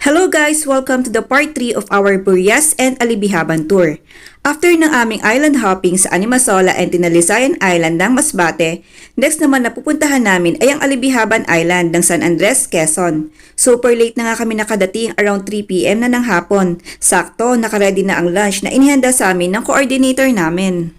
Hello guys! Welcome to the part 3 of our Burias and Alibihaban tour. After ng aming island hopping sa Animasola and Tinalisayan Island ng Masbate, next naman na pupuntahan namin ay ang Alibihaban Island ng San Andres, Quezon. Super late na nga kami nakadating around 3pm na ng hapon. Sakto, nakaredy na ang lunch na inihanda sa amin ng coordinator namin.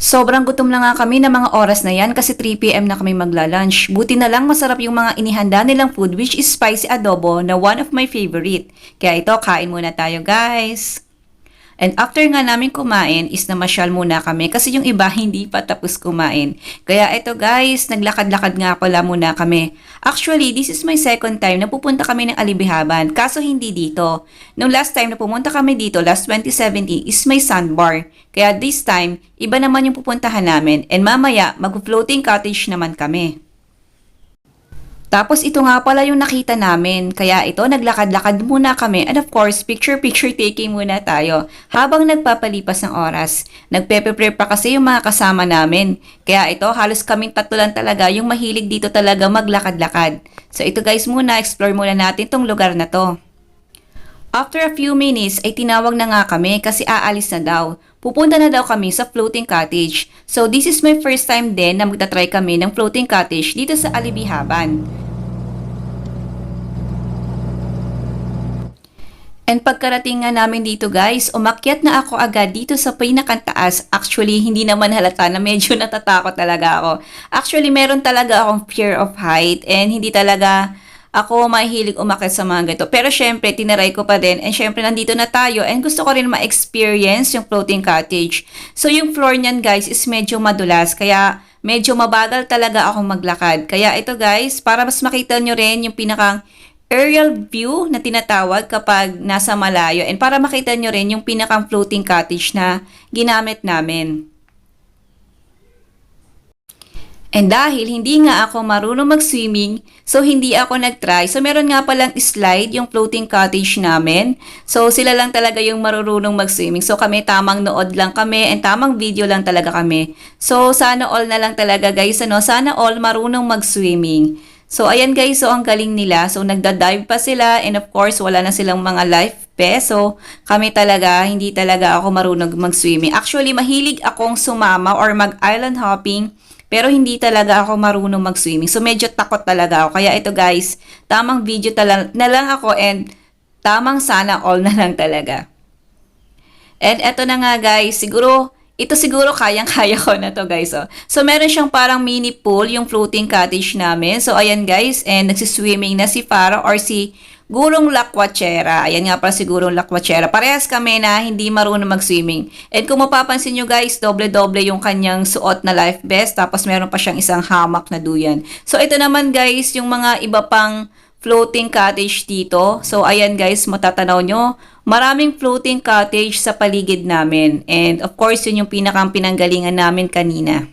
Sobrang gutom na nga kami ng mga oras na yan kasi 3pm na kami magla-lunch. Buti na lang masarap yung mga inihanda nilang food which is spicy adobo na one of my favorite. Kaya ito, kain muna tayo guys. And after nga namin kumain is namasyal muna kami kasi yung iba hindi pa tapos kumain. Kaya ito guys, naglakad-lakad nga pala muna kami. Actually, this is my second time na pupunta kami ng Alibihaban kaso hindi dito. Nung last time na pumunta kami dito, last 2017, is may sandbar. Kaya this time, iba naman yung pupuntahan namin and mamaya mag-floating cottage naman kami. Tapos ito nga pala yung nakita namin. Kaya ito, naglakad-lakad muna kami. And of course, picture-picture taking muna tayo. Habang nagpapalipas ng oras. Nagpe-prepare pa kasi yung mga kasama namin. Kaya ito, halos kaming tatlo lang talaga yung mahilig dito talaga maglakad-lakad. So ito guys muna, explore muna natin tong lugar na to. After a few minutes ay tinawag na nga kami kasi aalis na daw. Pupunta na daw kami sa floating cottage. So this is my first time din na magta-try kami ng floating cottage dito sa Alibihaban. And pagkarating nga namin dito guys, umakyat na ako agad dito sa pinakantaas. Actually, hindi naman halata na medyo natatakot talaga ako. Actually, meron talaga akong fear of height and hindi talaga ako mahilig umakyat sa mga ganito. Pero syempre, tinaray ko pa din. And syempre, nandito na tayo. And gusto ko rin ma-experience yung floating cottage. So, yung floor niyan guys is medyo madulas. Kaya, medyo mabagal talaga akong maglakad. Kaya ito guys, para mas makita nyo rin yung pinakang aerial view na tinatawag kapag nasa malayo. And para makita nyo rin yung pinakang floating cottage na ginamit namin. And dahil hindi nga ako marunong mag-swimming, so hindi ako nag-try. So meron nga palang slide yung floating cottage namin. So sila lang talaga yung marunong mag-swimming. So kami tamang nood lang kami and tamang video lang talaga kami. So sana all na lang talaga guys, ano? Sana all marunong mag-swimming. So ayan guys, so ang galing nila. So nagda-dive pa sila and of course wala na silang mga life vest. So kami talaga, hindi talaga ako marunong mag-swimming. Actually, mahilig akong sumama or mag-island hopping pero hindi talaga ako marunong mag-swimming. So medyo takot talaga ako. Kaya ito guys, tamang video tala- na lang ako and tamang sana all na lang talaga. And eto na nga guys, siguro ito siguro kayang-kaya ko na to guys. Oh. So meron siyang parang mini pool yung floating cottage namin. So ayan guys, and nagsiswimming na si Farah or si Gurong Lakwachera. Ayan nga pala si Gurong Lakwachera. Parehas kami na hindi marunong mag-swimming. And kung mapapansin nyo guys, doble-doble yung kanyang suot na life vest. Tapos meron pa siyang isang hamak na duyan. So ito naman guys, yung mga iba pang floating cottage dito. So ayan guys, matatanaw nyo. Maraming floating cottage sa paligid namin. And of course, yun yung pinakang pinanggalingan namin kanina.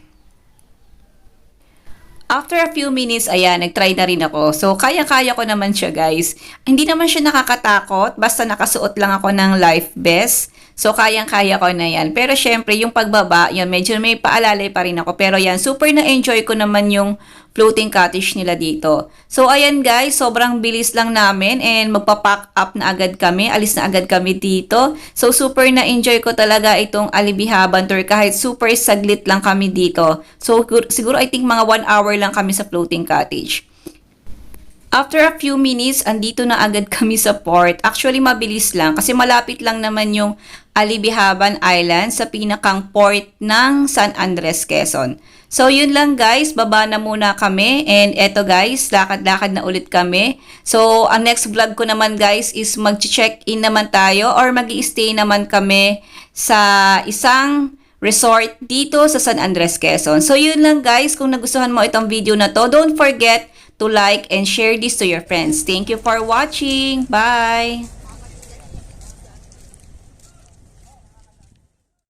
After a few minutes, ayan, nag-try na rin ako. So, kaya-kaya ko naman siya, guys. Hindi naman siya nakakatakot. Basta nakasuot lang ako ng life vest. So, kayang-kaya ko na yan. Pero, syempre, yung pagbaba, yun, medyo may paalalay pa rin ako. Pero, yan, super na-enjoy ko naman yung floating cottage nila dito. So, ayan guys, sobrang bilis lang namin and magpa-pack up na agad kami. Alis na agad kami dito. So, super na-enjoy ko talaga itong Alibihaban tour kahit super saglit lang kami dito. So, siguro I think mga 1 hour lang kami sa floating cottage. After a few minutes, andito na agad kami sa port. Actually, mabilis lang kasi malapit lang naman yung Alibihaban Island sa pinakang port ng San Andres, Quezon. So, yun lang guys. Baba na muna kami. And eto guys, lakad-lakad na ulit kami. So, ang next vlog ko naman guys is mag-check-in naman tayo or mag stay naman kami sa isang resort dito sa San Andres, Quezon. So, yun lang guys. Kung nagustuhan mo itong video na to, don't forget to like and share this to your friends. Thank you for watching. Bye!